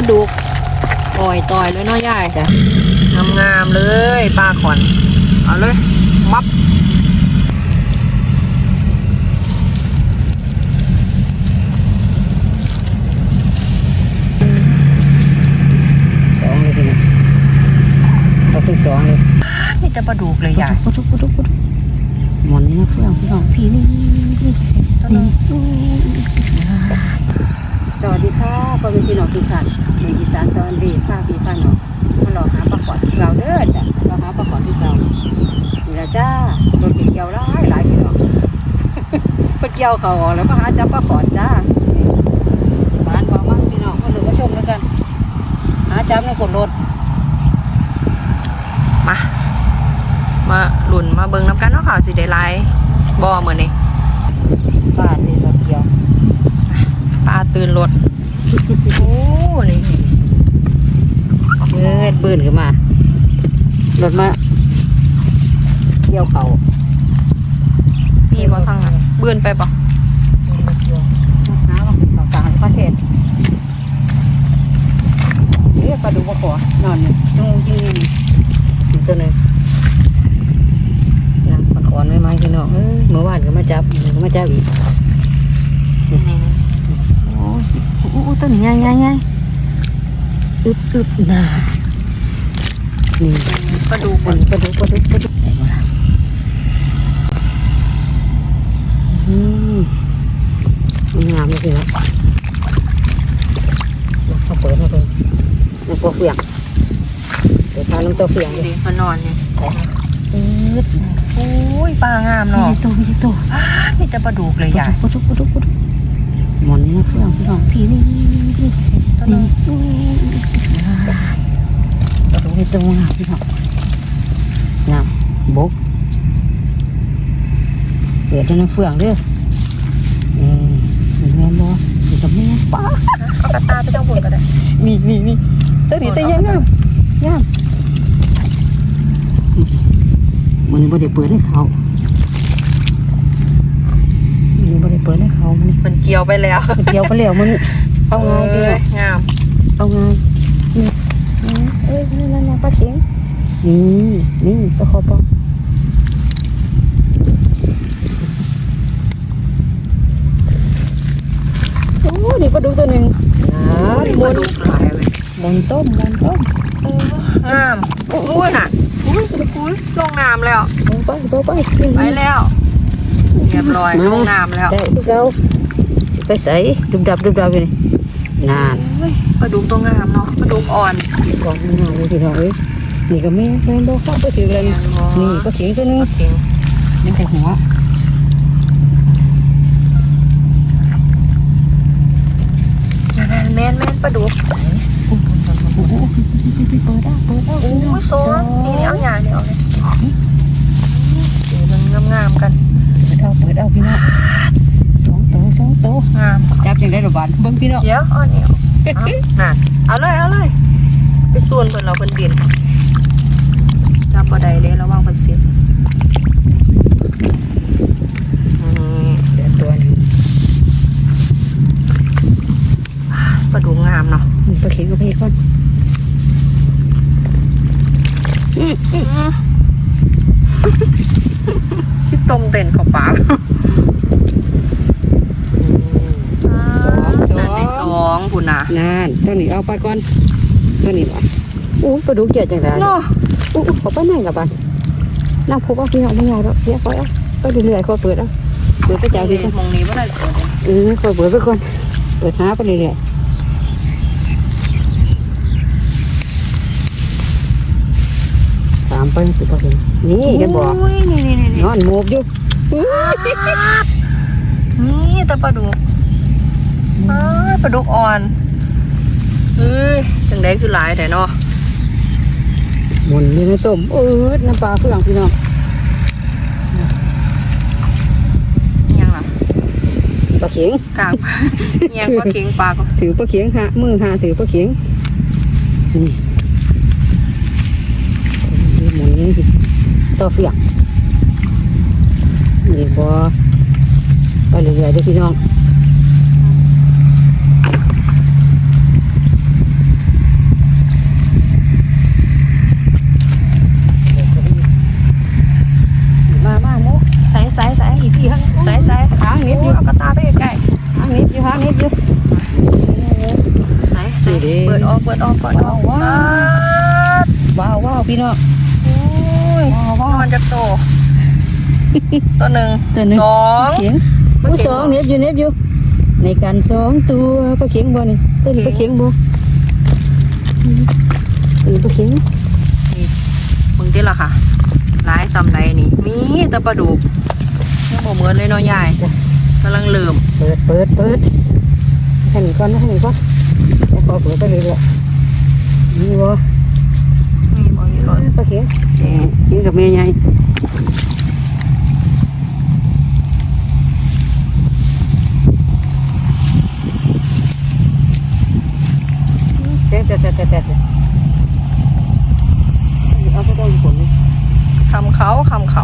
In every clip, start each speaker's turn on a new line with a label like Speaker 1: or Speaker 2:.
Speaker 1: ลาดุกอ่อยต่อยเลยเนาะยาย
Speaker 2: จ้ะ
Speaker 1: งามๆเลยปลาขอนเอาเลยมับ
Speaker 2: สองเลยทีนี้เอาถึงสองเลย
Speaker 1: นี่จะปลาดุกเลยยาย
Speaker 2: ปุดุปุดุปุดุหมอนนี่นะเฟื่องพี่น้องพี่นี่นี่นี่ สวัสดีค่ะพ่อแม่พี่น้องทุกท่านในอีสานสวัสดีป้าพี่ป้าน้องมาหลอกหาปลาขอดที่เราเด้อจ้ะเราหาปลาขอดที่เรานี่ละจ้ารถเกี่ยวหลายหลายพี่น้องเพิ่นเกี่ยวเขาออกแล้วมาหาจับปลาขอดจ้านี่สิบ้านบอกว่าพี่น้องมาดูมาชมแล้วกัน หาจับในกดรถ
Speaker 1: มามาหลุนมาเบิ่งน้ำกันเนาะค่ะสิได้หลายบ่เหมือนนี่
Speaker 2: บ้านนี่รถเกี่ยว
Speaker 1: ปลาตื่นรถโอ้นี่
Speaker 2: เออปืนขึ้นมารถมาเกี่ยวเขา
Speaker 1: มีบ่ทางนั้นเบื่อนไปบ่
Speaker 2: หาว่าเป็นต่างๆประเทศเรียกปลาดุกมาขอนอนเนี่ยตรงจริงอีกตัวหนึ่งนะมันขอนไม่ไหมพี่น้องเออเมื่อวานก็มาจับเมื่อก็มาจับอีก
Speaker 1: นี่
Speaker 2: โอ้โอ้ต้นใหญ่ใหญ่ใหญ่อึดอึดน่ะนี่
Speaker 1: ปลาดุก
Speaker 2: ปลาดุกปลาดุกปลาดุกปลาดุกไหนมาละอืมมันงามเลยพี่น้องเขาเปิดมาเลยมันตัวเฟียงเดี๋ยวพาลงตัวเฟียง
Speaker 1: นี่
Speaker 2: เลย
Speaker 1: ดิมานอนเนี่ย
Speaker 2: ใช่อืด
Speaker 1: โอ้ยปลางาม
Speaker 2: มี
Speaker 1: เนาะ
Speaker 2: ตัวมีตัว
Speaker 1: นี่จะปลาดุกเลย
Speaker 2: ป
Speaker 1: ยาย
Speaker 2: ลาดุกปลาดุกปลาดุก หมอนนี่นะเฟียงพี่น้องพี่นี่นี่นี่
Speaker 1: ตัว
Speaker 2: นี่
Speaker 1: นึง
Speaker 2: ปลาดุกมีตัวงามพี่น้องงามบกเปิดด้วยน้ำเฟืองเด้อนี่มีแม่นบ่มีกับแม่ป้า
Speaker 1: เอากระตาไปเจ้าบุญก็ได้
Speaker 2: นี่นี่นี่ตัวนี้ตัวใหญ่งามงามมันนี้บ่ได้เปิดให้เขา นนี้บ่ได้เปิดให้เขามันนี่
Speaker 1: มันเกี่ยวไปแล้ว
Speaker 2: เกี่ยวไปแล้วมันนี่เอาไงดี
Speaker 1: เอ้
Speaker 2: เนาะ
Speaker 1: ยงาม
Speaker 2: เอาไงนี่นี่เอ้ยนี่นั่นน่ะปลาเข็งนี่นี่ปลาคอปอโอ้นี่ปลาดุกตัวหนึ่งนะ
Speaker 1: โอ้ย
Speaker 2: บ
Speaker 1: ปลานดุกหลายเว้ย
Speaker 2: บนต้มบนต้ม
Speaker 1: เอองามอุ้ยน่ะอุ้ยอุ้ยลงน้ำแล้ว
Speaker 2: ลงไปตัวไปนี่
Speaker 1: ไปแล้ว เรียบร้อยลงน้ำแล้ว
Speaker 2: ได้ทุกเราไปใส่ดุบดับดุบดับอยู่นี่นาน
Speaker 1: เฮ้ยปลาดุกตัวงามเนาะปลาดุกอ่อน
Speaker 2: กองงานเลยทีเดียวเลยนี่ก็ไม่ไม่โดนเข้าไปถือเลยนี่นี่ก็เสียงตัวนึง
Speaker 1: เก่ง
Speaker 2: นี่แต่หัว
Speaker 1: แม่นแม่นปลาดุก
Speaker 2: โอ้โหเปิดได้เปิดได้
Speaker 1: โอ้ยโซนนี่นี่เอาหยาเนี่ยเอาเลยเดี๋ยวมันงามๆกัน
Speaker 2: เปิดเอาเปิดเอาพี่น้องสองโตสองโต
Speaker 1: งาม
Speaker 2: จับยังได้ระบาดเบิ้งพี่น้อง
Speaker 1: เดี๋ยวเอาเนี่ยเอาน่ะเอาเลยเอาเลยไปส่วนเพิ่นเราเพิ่นดินจับบ่ได้เลยระวังเพิ่นเสียนี่
Speaker 2: เดี๋ยวตัวนึง
Speaker 1: ปลาดุกงามเนาะ
Speaker 2: ไปเขียนกับพี่ก่อน
Speaker 1: ที่ตรงเด่นของปาก
Speaker 2: สองสอ
Speaker 1: นั่นได้ส
Speaker 2: ง
Speaker 1: องคุณน่ะ
Speaker 2: นานตัวนี้เอาไปก่อนตัวนี้บ่อู้ปลาดุกเจ็ดจังได
Speaker 1: เนาะ
Speaker 2: อู้เขาไปไหนกับบ้านน้ำพบว่าพี่น้องไม่ยากหรอกเดี๋ยวคอยเอาไปเรื่อยๆคอยเปิดเอาเปิดกระจายดีก่อน
Speaker 1: มองนี้บ่ได้เปิดเลย
Speaker 2: เออคอยเปิดไปก่อนเปิดหาไปเรื่อยๆสาม เปิ้ลสิบเปอร์เซ็นต์นี่เห็นบอก
Speaker 1: โอ้ยนี่นี่นี่
Speaker 2: นอนหมกอยู่
Speaker 1: นี่แต่ปลาดุกอ้ายปลาดุกอ่อนเฮ้ยจังไดคือหลายแต่เนาะ
Speaker 2: หมุนอยู่ในต้มเออน้ำปลาเฟืองพี่น้อง
Speaker 1: ยังล่ะ
Speaker 2: ปลาเข็ง
Speaker 1: กลางยังปลาเค็งปลาก็
Speaker 2: ถือปลาเข็งหามือหาถือปลาเข็งนี่ ตัวเฟียงนี่บอไปเรื่อยๆด้วยพี่น้องมาบ้างมั้ง
Speaker 1: ใส่ใส่ใส่อีกทีฮ
Speaker 2: ะใส่ใส่ทางนิดยื้อ
Speaker 1: เปิดออกเปิดออก
Speaker 2: เปิดออกว้าวว้าวพี่น้อง ว้าวว้าว
Speaker 1: มันจะโต ตัวหนึ่ง
Speaker 2: ตัวหนึง
Speaker 1: สอง
Speaker 2: เข็งผู้สองเน็บอยู่เน็บอยู่ ในการสองตัวปลาเข็งบ่นี่ตัวนี้ปลาเข็งบ่อืมตัวนี้ปลาเข็ง
Speaker 1: มึงที่ละค่ะหลายซ้ำใดนี่ มีแต่ปลาดุกยังบ่เหมือนเลยเนาะยายกำลังเริ่ม
Speaker 2: เปิดเปิดเปิดให้หนีก่อนนะให้หนีก่อนแล้วพอเปิดไปเรื่อยๆนี่บ่
Speaker 1: นี่บ่มี รถ
Speaker 2: ปลาเข็งกินกับแม่ใหญ่เจ๊แต่แต่แต่แต่เอาไปต้มผล
Speaker 1: คำเขาคำเขา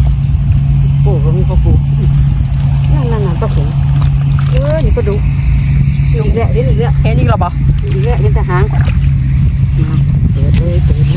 Speaker 2: ปูก็มีข้าวปูนั่นนั่นนั่นปลาเข็งเออนี่ปลาดุกอีกแล้วอีกแล้ว
Speaker 1: เห็นอีกแล้วบ่
Speaker 2: อีกแล้วยังทหารมาเปิดเลยเปิดเลย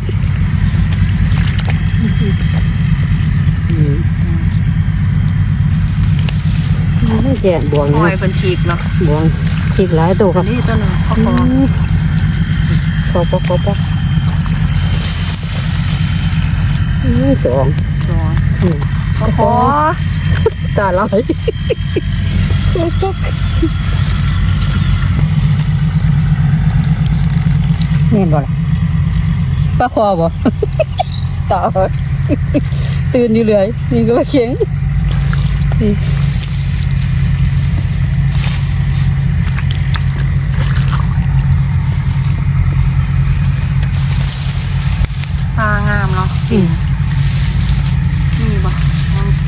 Speaker 2: อืมแก่บวง
Speaker 1: หอย
Speaker 2: นะ
Speaker 1: เพิ่นฉีกเนาะ
Speaker 2: บวงอีกหลายตัวค
Speaker 1: อั
Speaker 2: รับ
Speaker 1: นนี้ตัวหนึงพ่อคอ
Speaker 2: ปอกปอกปอกปอกนี่สอง
Speaker 1: สอง
Speaker 2: อืม
Speaker 1: พ่อคอ
Speaker 2: ตาลายเห็นบ่ล่ะ ปลาคอบ่ตาตื่นอยู่เลยนี่ก็ว่าเข็ง
Speaker 1: ปลางามเนาะ
Speaker 2: อืม
Speaker 1: นี่บ่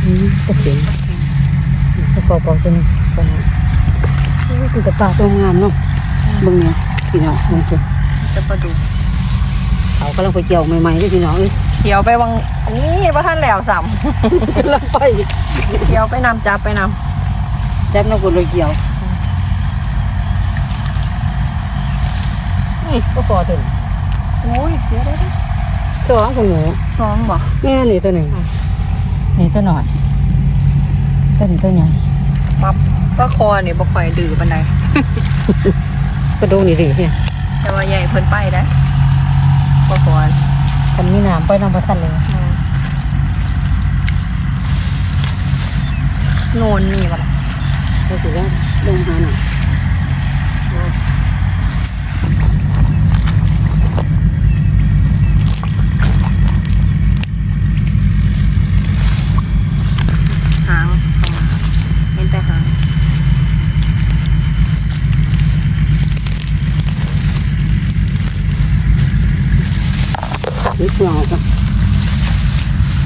Speaker 2: อืมก็เข็งปลาคอปอกตัวนี้ตัวนั้นโอ้ยคือแต่ปลาตัวงามเนาะเบิ่งเนี่ยพี่น้องเบิ่งเก็บ
Speaker 1: จะปลาดุก
Speaker 2: เขากำลังไปเกี่ยวใหม่ๆเลยพี่น้องเอ้ย
Speaker 1: เดี๋ยวไปวังอันนี้บ่ทันแล้วซ้
Speaker 2: กำลังไปำ
Speaker 1: เดี๋ยวไปนำจับไปนำ
Speaker 2: แจ๊บน้ำกดเลยเกี่ยวนี่ก็พอถึง
Speaker 1: โอ้ยเดี๋ยวได้
Speaker 2: สองคุณหนู
Speaker 1: สองบ่
Speaker 2: แม่นี่ตัวหนึ่งนี่ตัวหน่อยตัวนี้ตัวใหญ่
Speaker 1: มับปลาคอนี่บ่ค่อยดื้อปานใด
Speaker 2: กระดูกนี่ดิเนี่ย
Speaker 1: แต่ว่าใหญ่เพิ่นไปได้ ปลาคอ
Speaker 2: คันมีน้ำไปน้ำมาทันเลย
Speaker 1: อืมโนนนี่บ่ล่ะ
Speaker 2: ก็ถือว่าลงหาหน่อย
Speaker 1: หางเข้ามาเห็นแต่หาง
Speaker 2: นี่เป ลือกออกอะ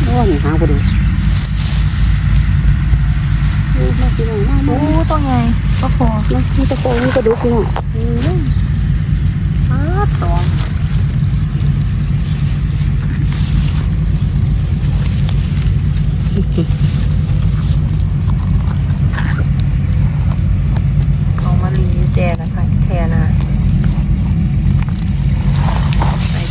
Speaker 2: โอ้นี่หางกระดูกนี่มาพี่น้องมา
Speaker 1: โอ้
Speaker 2: มา
Speaker 1: ตัวใหญ่ปลาคอ
Speaker 2: มามีตะโกนมีกระดูกพี่น้องอืม
Speaker 1: อ้าสองเอามารีวิวแจกันค่ะแทนนะใส่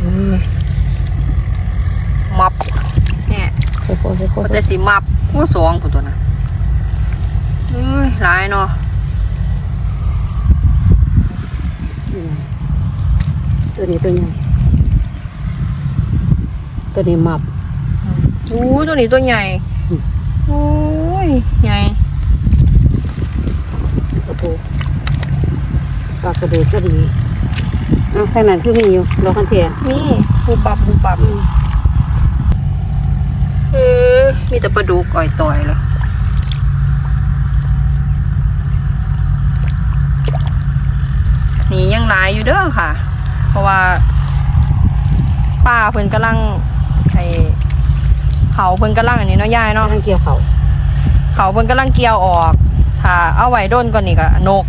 Speaker 1: อืมมับเนี่ย
Speaker 2: ค่อยๆค่อยๆ
Speaker 1: ก็ แต่สิมับกูสองกูตัวนะเอ้ยหลายเนาะ
Speaker 2: ตัวนี้ตัวใหญ่ตัวนี้มับ
Speaker 1: โอ้ตัวนี้ตัวใหญ่
Speaker 2: อืม
Speaker 1: โอ้ยใหญ่
Speaker 2: กระโปงปลากระเบนก็ดีอะข้างนั้นคือมีอยู่รอคันเทีย
Speaker 1: นี่บูปับบูปับ เออมีแต่ปลาดุกอ่อยต่อยเลยนี่ยังหลายอยู่เด้อค่ะ เพราะว่าป้าเพิ่นกำลังไอเขาเพิ่นกำลังอันนี้เนาะยายเนาะ
Speaker 2: นั่งเกี่ยวเขา
Speaker 1: เขาเพิ่นกำลังเกี่ยวออกถ้าเอาไว้ด้นก่อนนี่ก็นก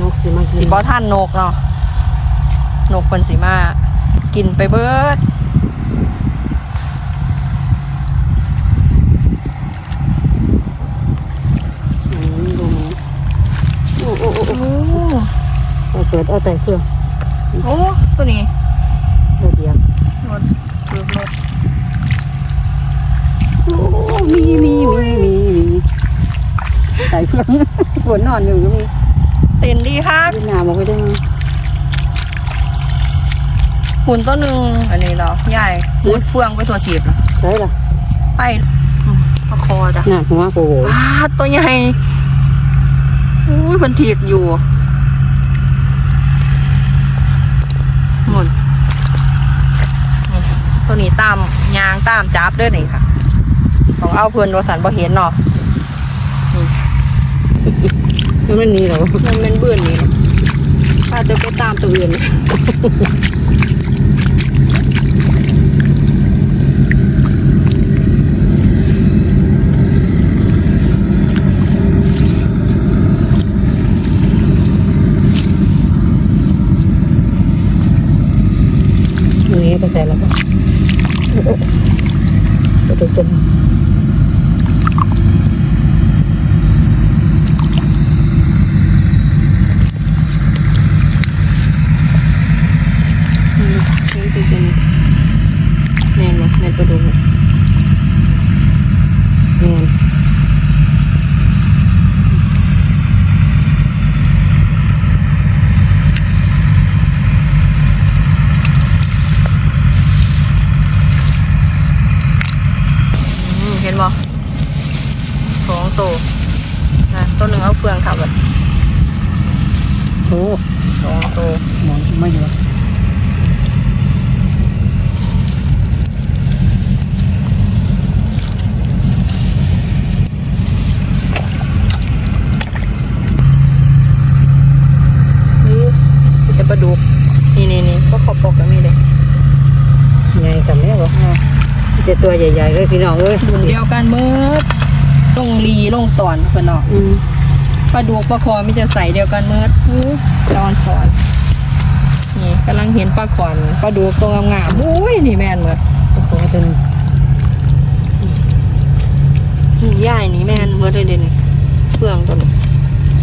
Speaker 2: นกสิมากิน
Speaker 1: สีบอท่านนกเนาะนกเพิ่นสีมากินไปเบิด
Speaker 2: อืมดูหมูโอ้โอ้โอ้
Speaker 1: โอ้
Speaker 2: โอ้ เอาเปิดเอาแต่เครื่อง
Speaker 1: โอ้ตัวนี้
Speaker 2: เราเดียว
Speaker 1: รถรถรถ
Speaker 2: โอ้มีมีมีมีมีใส่เครื่องฝนนอนอยู่ก็มี
Speaker 1: เต้นดีค่ะ
Speaker 2: ยืนหน้าบอกไปได้ไหม
Speaker 1: หุ่นตัวหนึ่งอันนี้เราใหญ่มุดเฟืองไปตัวถีบเหรอ
Speaker 2: ใช่ล่ะ
Speaker 1: ไปอืมประคอจ้ะ
Speaker 2: หน้าหัวโอ้โห
Speaker 1: ว้าดตัวใหญ่อุ้ยมันถีกอยู่ หมดนี่ตัวนี้ตามยางตามจับเด้วยนี่ค่ะ ของเอาเพื่อนวสันบ่เห็นเนาะ
Speaker 2: แล้วมันนี่เหรอ
Speaker 1: มันเป็นเบื่อนนี่อาจจะไปตามตัวอื่นี้
Speaker 2: ก็ใส่แล้วก็โอ้โหก็จะจม
Speaker 1: ตัวนะตัวหนึ่งเอาเฟืองขับแบบ
Speaker 2: โอ้
Speaker 1: สองตัว
Speaker 2: หมอนมาอยู่
Speaker 1: นี่จะปลาดุกนี่นี่นี่ก็ขอบปกก็มีเลย
Speaker 2: ใหญ่สำเนี้ยบ่แต่ตัวใหญ่ๆเลยพี่น้องเอ้ย
Speaker 1: ดุนเดียวกันเมื่อ ลงรีลงตอนเพื่อนเนาะ
Speaker 2: อืม
Speaker 1: ปลาดุกปลาคอมีจะใส่เดียวกันเมื่ออื้อตอนสอนนี่กำลังเห็นปลาขอนปลาดุกตัวงามๆอุ้ยนี่แม่นเมื่อ
Speaker 2: โอ้โหตัวนี้
Speaker 1: นี่ย่ายนี่แม่นเมื่อเลยเด่นเฟืองตัวนี้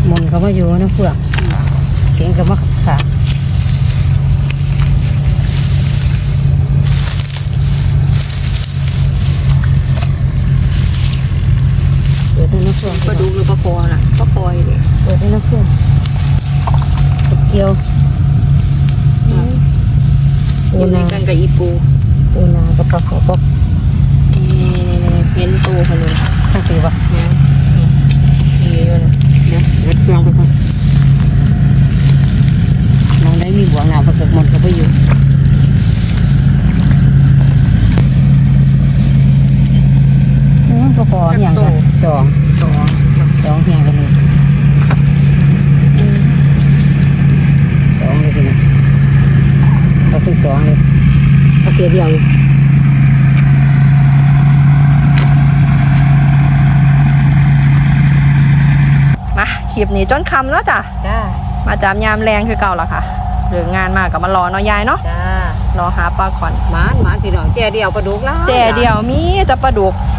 Speaker 2: หมอนเขามาอยู่นะเฟือกเสียงก็มาขา เปิดให้น้ำเฟือง
Speaker 1: ปลาดุกหรือปลาคอน่ะปลาคอยเลย
Speaker 2: เปิดให้น้ำเฟื่องเกี๊ยวปู
Speaker 1: อยู่ในากันกับอีปู
Speaker 2: ปูนากับปลาขอปลา
Speaker 1: นี่ๆๆเห็นตัวคนนึง
Speaker 2: ข้างตีวะ
Speaker 1: แม่นนี่อยู่นะ
Speaker 2: เดี๋ยวเปิดเครื่องไปก่อนน้องได้มีบัวงามเขาเกิดหมดเขาไปอยู่ อืมปลาขออย่างกันสอง
Speaker 1: สอง
Speaker 2: สองอย่างกันเลยสองเลยทีนี้เราถึงสองเลยเอาเกียร์เดียวเลย
Speaker 1: มาคลิปนี้จนคำแล้วจ้ะ
Speaker 2: จ้า
Speaker 1: มาจามยามแรงคือเก่าละค่ะหรืองานมากับมารอเนาะยายเนาะ
Speaker 2: จ้าร
Speaker 1: อหาปลาขอน
Speaker 2: หมานหมานพี่น้องแจเดียวปลาดุกแล้ว
Speaker 1: แจ่เดียวมีแต่ปลาดุก
Speaker 2: นั่นสิ
Speaker 1: นี่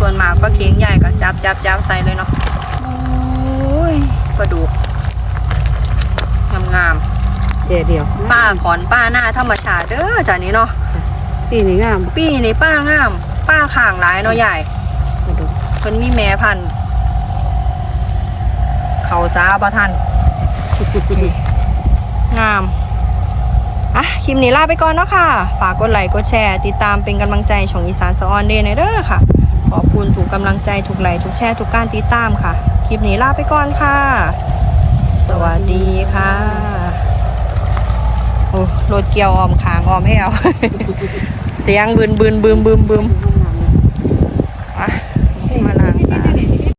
Speaker 1: ส่วนหมากปลาเค็งใหญ่ก็จับจับจับใส่เลยเนาะโอ้ยปลาดุกงามงาม
Speaker 2: แจเดียว
Speaker 1: ๆป้าขอนป้าหน้าธรรมชาติเด้อจ้ะนี้เนาะ
Speaker 2: ปีนี้งาม
Speaker 1: ปีนี้ป้างาม ป้าข่างหลายเนาะใหญ่
Speaker 2: ปลาดุก
Speaker 1: เพิ่นมีแม่พันธุ์เขาซาบ่ทันงามอะคลิปนี้ลาไปก่อนเนาะค่ะ ฝากกดไลค์กดแชร์ ติดตามเป็นกำลังใจช่องอีสานสะออนเดย์ในอยเด้อค่ะ ขอบคุณถูกกำลังใจถูกไหลถูกแชร์ทุกการติดตามค่ะ คลิปนี้ลาไปก่อนค่ะ สวัสดีค่ะโอ้รถเกียวออมขางออมให้เอา เสียงบืนบืนบืมบืมบืม
Speaker 2: อืม